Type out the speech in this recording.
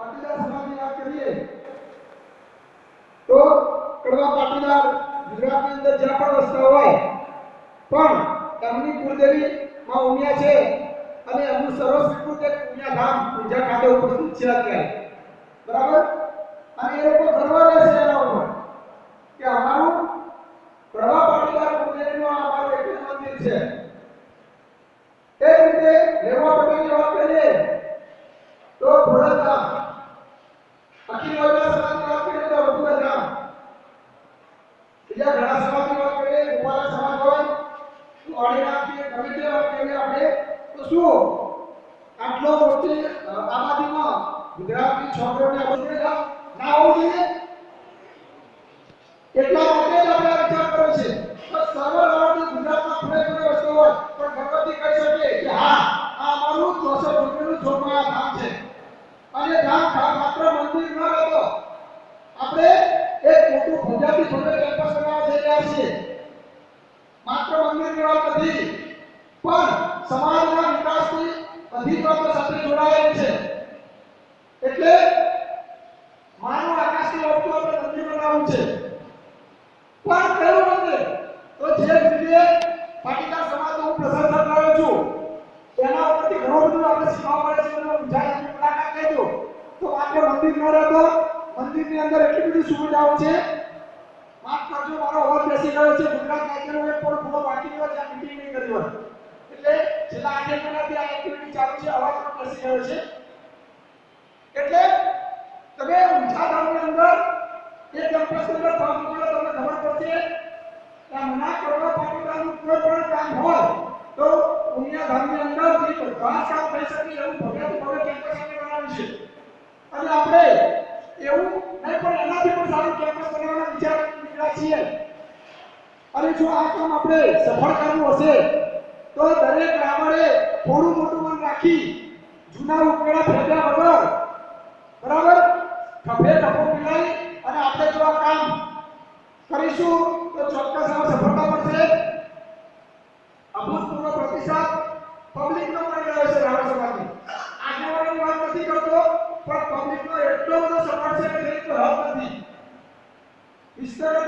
પાટીદાર સમાજની વાત કરીએ, તો કડવા પાટીદાર ગુજરાતની અંદર જ્યાં પણ વસતા હોય, પણ એમની કુળદેવી માં ઉમિયા છે અને એમનું સર્વસ્વીકૃત ઉમિયા ધામ પૂજા ખાતે ઉપસ્થિત છે અત્યારે બરાબર? અને એ લોકો ગર્વ રહેશે એના ઉપર કે અમારું કડવા પાટીદાર કુળદેવીનું અમારું એક મંદિર છે. એ રીતે રેવા પટેલની વાત કરીએ તો ભોળાધામ અખિલ વૈદ્ય સમાજની વાત કરીએ તો વડુધામ બીજા ઘણા સમાજની વાત કરીએ ગોપાલ સમાજ હોય તો અડીનાથની કમિટી વાત કરીએ આપણે, તો શું? આટલો મોટી આબાદીમાં ગુજરાતની છોકરીઓને આપણે ના હોવું જોઈએ. એટલા માટે જ આપણે વિચાર કર્યો છે. તો સર્વ લાવણની ગુજરાતમાં ખૂણે વસ્તુ હોય, પણ ભગવતી કહી શકે કે હા, આ અમારું ચોસઠ રૂપિયાનું છોકરા ધામ છે. અને ધામ માત્ર મંદિર ન હતો આપણે એક મોટું ગુજરાતી ભવ્ય કેમ્પસ બનાવવા જઈ રહ્યા છીએ. માત્ર મંદિર વાત નથી, પણ સમાજના વિકાસની બધી સાથે જોડાયેલી છે. એટલે માનવ આકાશથી ઓળખું આપણે મંદિર બનાવવું છે. પણ કયું મંદિર, તો જે રીતે પાટીદાર સમાજનો હું પ્રશંસા કરું છું તેના ઉપરથી ઘણું બધું આપણે શીખવા મળે છે. અને ગુજરાતની મુલાકાત લેજો. તો આપણે મંદિર ન રહેતો, મંદિરની અંદર એટલી બધી સુવિધાઓ છે માફ મારો અવાજ બેસી ગયો છે. ગુજરાત એક પણ ખૂણો બાકી રહ્યો છે. એટલે છેલ્લા આઠ મહિનાથી આ એક્ટિવિટી ચાલુ છે. અવાજ પણ છે. એટલે તમે અંદર એ કેમ્પસની અંદર ફોર્મ કરો તમને ખબર પડશે કે મના કોઈ પણ કામ હોય તો ઉમિયા ગામની અંદર જે બધા કામ થઈ શકે એવું ભવ્ય છે. અને આપણે એવું નહીં પણ છીએ. અને જો આ કામ આપણે સફળ કરવું હશે, તો દરેક બ્રાહ્મણે થોડું મોટું મન રાખી જૂના ઉકેડા ફેંક્યા વગર, બરાબર? ખભે ખભો મિલાવી અને આપણે જો આ કામ કરીશું, તો ચોક્કસ આ સફળતા મળશે. અભૂતપૂર્વ પ્રતિસાદ પબ્લિકનો મળી રહ્યો છે રાવણ સમાજની. આગેવાનોની વાત નથી કરતો, પણ પબ્લિકનો એટલો બધો સપોર્ટ છે કે કોઈ હક નથી. વિસ્તરણ